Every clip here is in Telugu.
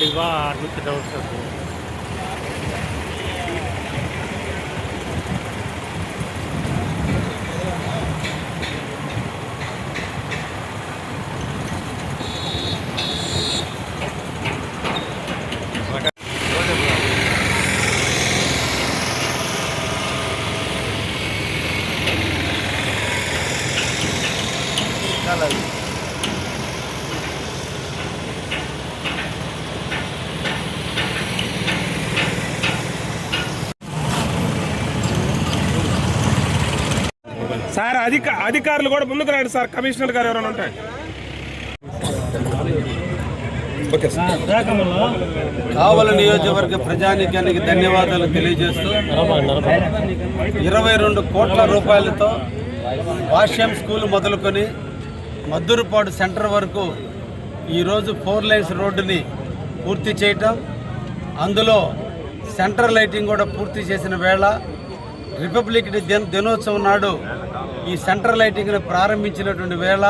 வாடிவா நூற்றி டவுன்ஸ் இருக்கும் అధిక అధికారులు కూడా ముందుకు రాడు సార్. కమిషనర్ గారు ఎవరైనా ఉంటాయి సార్. కావల నియోజకవర్గ ప్రజానీకానికి ధన్యవాదాలు తెలియజేస్తూ ఇరవై రెండు కోట్ల రూపాయలతో వాష్యం స్కూల్ మొదలుకొని మద్దురుపాడు సెంటర్ వరకు ఈరోజు ఫోర్ లైన్స్ రోడ్డుని పూర్తి చేయటం అందులో సెంటర్ లైటింగ్ కూడా పూర్తి చేసిన వేళ రిపబ్లిక్ డే దిన దినోత్సవం నాడు ఈ సెంటర్ లైటింగ్ను ప్రారంభించినటువంటి వేళ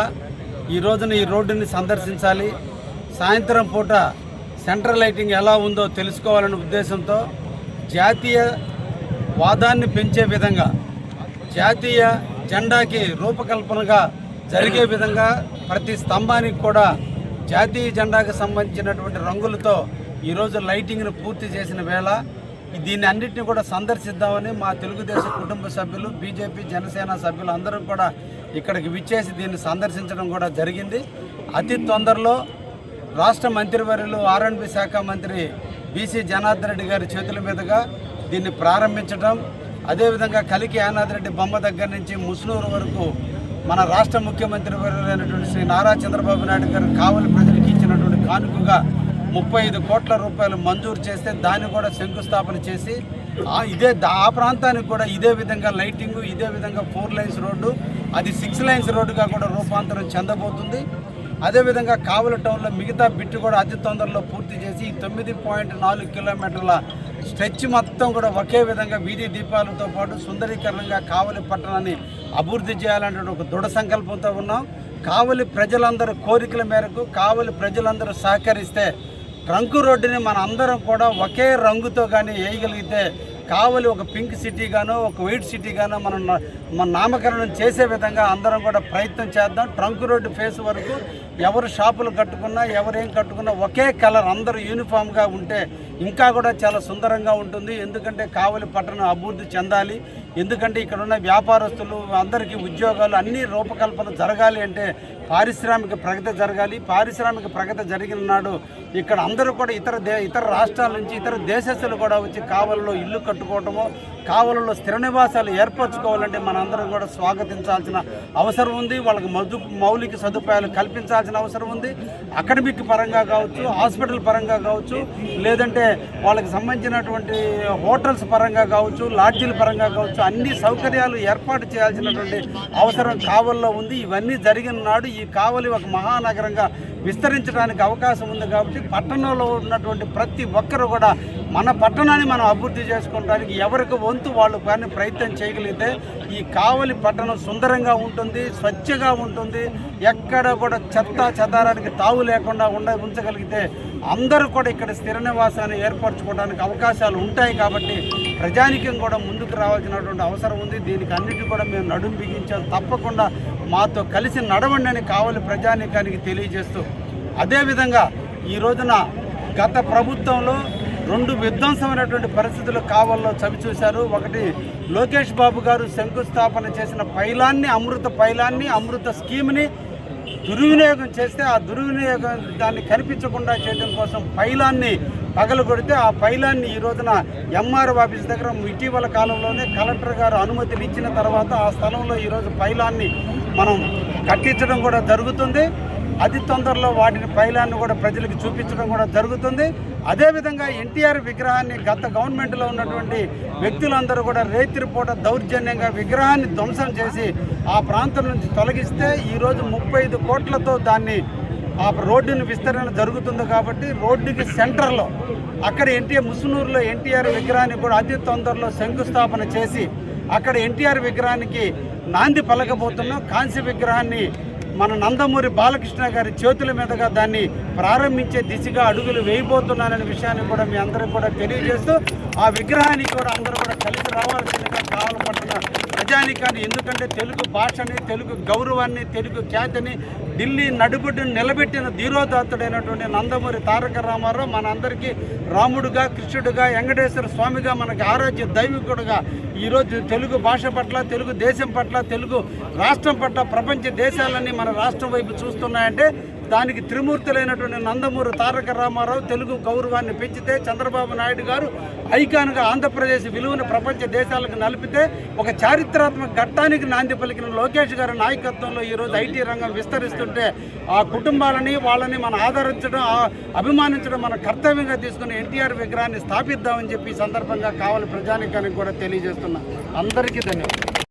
ఈ రోజున ఈ రోడ్డుని సందర్శించాలి. సాయంత్రం పూట సెంట్రల్ లైటింగ్ ఎలా ఉందో తెలుసుకోవాలనే ఉద్దేశంతో జాతీయ వాదాన్ని పెంచే విధంగా జాతీయ జెండాకి రూపకల్పనగా జరిగే విధంగా ప్రతి స్తంభానికి కూడా జాతీయ జెండాకు సంబంధించినటువంటి రంగులతో ఈరోజు లైటింగ్ను పూర్తి చేసిన వేళ దీన్ని అన్నింటినీ కూడా సందర్శిద్దామని మా తెలుగుదేశం కుటుంబ సభ్యులు బీజేపీ జనసేన సభ్యులు అందరూ కూడా ఇక్కడికి విచ్చేసి దీన్ని సందర్శించడం కూడా జరిగింది. అతి తొందరలో రాష్ట్ర మంత్రివర్యులు ఆర్ఎండ్బి శాఖ మంత్రి బీసీ జనార్దన్ రెడ్డి గారి చేతుల మీదుగా దీన్ని ప్రారంభించడం. అదేవిధంగా కలికి యానాథ్ రెడ్డి బొమ్మ దగ్గర నుంచి ముస్నూరు వరకు మన రాష్ట్ర ముఖ్యమంత్రి వర్యులైనటువంటి శ్రీ నారా చంద్రబాబు నాయుడు గారు కావలి ప్రజలకు ఇచ్చినటువంటి కానుకగా ముప్పై ఐదు కోట్ల రూపాయలు మంజూరు చేస్తే దాన్ని కూడా శంకుస్థాపన చేసి ఇదే దా- ఆ ప్రాంతానికి కూడా ఇదే విధంగా లైటింగ్ ఇదే విధంగా ఫోర్ లైన్స్ రోడ్డు అది సిక్స్ లైన్స్ రోడ్డుగా కూడా రూపాంతరం చెందబోతుంది. అదేవిధంగా కావలి టౌన్లో మిగతా బిట్టు కూడా అతి తొందరలో పూర్తి చేసి తొమ్మిది పాయింట్ నాలుగు కిలోమీటర్ల స్ట్రెచ్ మొత్తం కూడా ఒకే విధంగా వీధి దీపాలతో పాటు సుందరీకరణంగా కావలి పట్టణాన్ని అభివృద్ధి చేయాలనే ఒక దృఢ సంకల్పంతో ఉన్నాం. కావలి ప్రజలందరూ కోరికల మేరకు కావలి ప్రజలందరూ సహకరిస్తే రంకు రోడ్డుని మన అందరం కూడా ఒకే రంగుతో కానీ వేయగలిగితే కావలి ఒక పింక్ సిటీ గానో ఒక వైట్ సిటీ గానో మనం మన నామకరణం చేసే విధంగా అందరం కూడా ప్రయత్నం చేద్దాం. ట్రంక్ రోడ్డు ఫేస్ వరకు ఎవరు షాపులు కట్టుకున్నా ఎవరేం కట్టుకున్నా ఒకే కలర్ అందరూ యూనిఫామ్గా ఉంటే ఇంకా కూడా చాలా సుందరంగా ఉంటుంది. ఎందుకంటే కావలి పట్టణం అభివృద్ధి చెందాలి. ఎందుకంటే ఇక్కడ ఉన్న వ్యాపారస్తులు అందరికీ ఉద్యోగాలు అన్ని రూపకల్పన జరగాలి అంటే పారిశ్రామిక ప్రగతి జరగాలి. పారిశ్రామిక ప్రగతి జరిగిన నాడు ఇక్కడ అందరూ కూడా ఇతర దే ఇతర రాష్ట్రాల నుంచి ఇతర దేశస్తులు కూడా వచ్చి కావలలో ఇల్లు కట్టుకోవటము కావలలో స్థిర నివాసాలు ఏర్పరచుకోవాలంటే మనందరం కూడా స్వాగతించాల్సిన అవసరం ఉంది. వాళ్ళకి మధు మౌలిక సదుపాయాలు కల్పించాల్సిన అవసరం ఉంది. అకాడమిక్ పరంగా కావచ్చు హాస్పిటల్ పరంగా కావచ్చు లేదంటే వాళ్ళకి సంబంధించినటువంటి హోటల్స్ పరంగా కావచ్చు లాడ్జీల పరంగా కావచ్చు అన్ని సౌకర్యాలు ఏర్పాటు చేయాల్సినటువంటి అవసరం కావల్లో ఉంది. ఇవన్నీ జరిగిన నాడు ఈ కావలి ఒక మహానగరంగా విస్తరించడానికి అవకాశం ఉంది కాబట్టి పట్టణంలో ఉన్నటువంటి ప్రతి ఒక్కరు కూడా మన పట్టణాన్ని మనం అభివృద్ధి చేసుకోవడానికి ఎవరికి వంతు వాళ్ళు కానీ ప్రయత్నం చేయగలిగితే ఈ కావలి పట్టణం సుందరంగా ఉంటుంది స్వచ్ఛగా ఉంటుంది. ఎక్కడ కూడా చెత్త చెదారానికి తావు లేకుండా ఉండ ఉంచగలిగితే అందరూ కూడా ఇక్కడ స్థిర నివాసాన్ని ఏర్పరచుకోవడానికి అవకాశాలు ఉంటాయి కాబట్టి ప్రజానికం కూడా ముందుకు రావాల్సినటువంటి అవసరం ఉంది. దీనికి అన్నిటి కూడా మేము నడుం బిగించాం. తప్పకుండా మాతో కలిసి నడవండి అని కావలి ప్రజానికానికి తెలియజేస్తూ అదేవిధంగా ఈ రోజున గత ప్రభుత్వంలో రెండు విధ్వంసమైనటువంటి పరిస్థితులు కావల్లో చవి చూశారు. ఒకటి లోకేష్ బాబు గారు శంకుస్థాపన చేసిన పైలాన్ని అమృత పైలాన్ని అమృత స్కీమ్ని దుర్వినియోగం చేస్తే ఆ దుర్వినియోగం దాన్ని కనిపించకుండా చేయడం కోసం పైలాన్ని పగలగొడితే ఆ పైలాన్ని ఈ రోజున ఎంఆర్ ఆఫీస్ దగ్గర ఇటీవల కాలంలోనే కలెక్టర్ గారు అనుమతిని ఇచ్చిన తర్వాత ఆ స్థలంలో ఈరోజు పైలాన్ని మనం కట్టించడం కూడా జరుగుతుంది. అతి తొందరలో వాటిని పైలాన్ని కూడా ప్రజలకు చూపించడం కూడా జరుగుతుంది. అదేవిధంగా ఎన్టీఆర్ విగ్రహాన్ని గత గవర్నమెంట్లో ఉన్నటువంటి వ్యక్తులందరూ కూడా రేతిరిపూట దౌర్జన్యంగా విగ్రహాన్ని ధ్వంసం చేసి ఆ ప్రాంతం నుంచి తొలగిస్తే ఈరోజు ముప్పై ఐదు కోట్లతో దాన్ని ఆ రోడ్డుని విస్తరణ జరుగుతుంది కాబట్టి రోడ్డుకి సెంటర్లో అక్కడ ఎన్టీఆర్ ముసునూరులో ఎన్టీఆర్ విగ్రహాన్ని కూడా అతి తొందరలో శంకుస్థాపన చేసి అక్కడ ఎన్టీఆర్ విగ్రహానికి నాంది పలకబోతున్నాం. కాంస్య విగ్రహాన్ని మన నందమూరి బాలకృష్ణ గారి చేతుల మీదుగా దాన్ని ప్రారంభించే దిశగా అడుగులు వేయబోతున్నాననే విషయాన్ని కూడా మీ అందరూ కూడా తెలియజేస్తూ ఆ విగ్రహానికి కూడా అందరూ కూడా కలిసి రావాల్సిందిగా కావాలపడుతున్న ప్రజానికాన్ని ఎందుకంటే తెలుగు భాషని తెలుగు గౌరవాన్ని తెలుగు ఖ్యాతిని ఢిల్లీ నడుబుడిని నిలబెట్టిన ధీరోదాత్తుడైనటువంటి నందమూరి తారక రామారావు మనందరికీ రాముడుగా కృష్ణుడుగా వెంకటేశ్వర స్వామిగా మనకి ఆరోగ్య దైవికుడుగా ఈరోజు తెలుగు భాష పట్ల తెలుగు దేశం పట్ల తెలుగు రాష్ట్రం పట్ల ప్రపంచ దేశాలన్నీ మన రాష్ట్రం వైపు చూస్తున్నాయంటే దానికి త్రిమూర్తులైనటువంటి నందమూరి తారక రామారావు తెలుగు గౌరవాన్ని పెంచితే చంద్రబాబు నాయుడు గారు ఐకాన్గా ఆంధ్రప్రదేశ్ విలువను ప్రపంచ దేశాలకు నలిపితే ఒక చారిత్రాత్మక ఘట్టానికి నాంది పలికిన లోకేష్ గారి నాయకత్వంలో ఈరోజు ఐటీ రంగం విస్తరిస్తుంటే ఆ కుటుంబాలని వాళ్ళని మనం ఆదరించడం అభిమానించడం మన కర్తవ్యంగా తీసుకుని ఎన్టీఆర్ విగ్రహాన్ని స్థాపిద్దామని చెప్పి సందర్భంగా కావాలి ప్రజానికానికి కూడా తెలియజేస్తున్నా. అందరికీ ధన్యవాదాలు.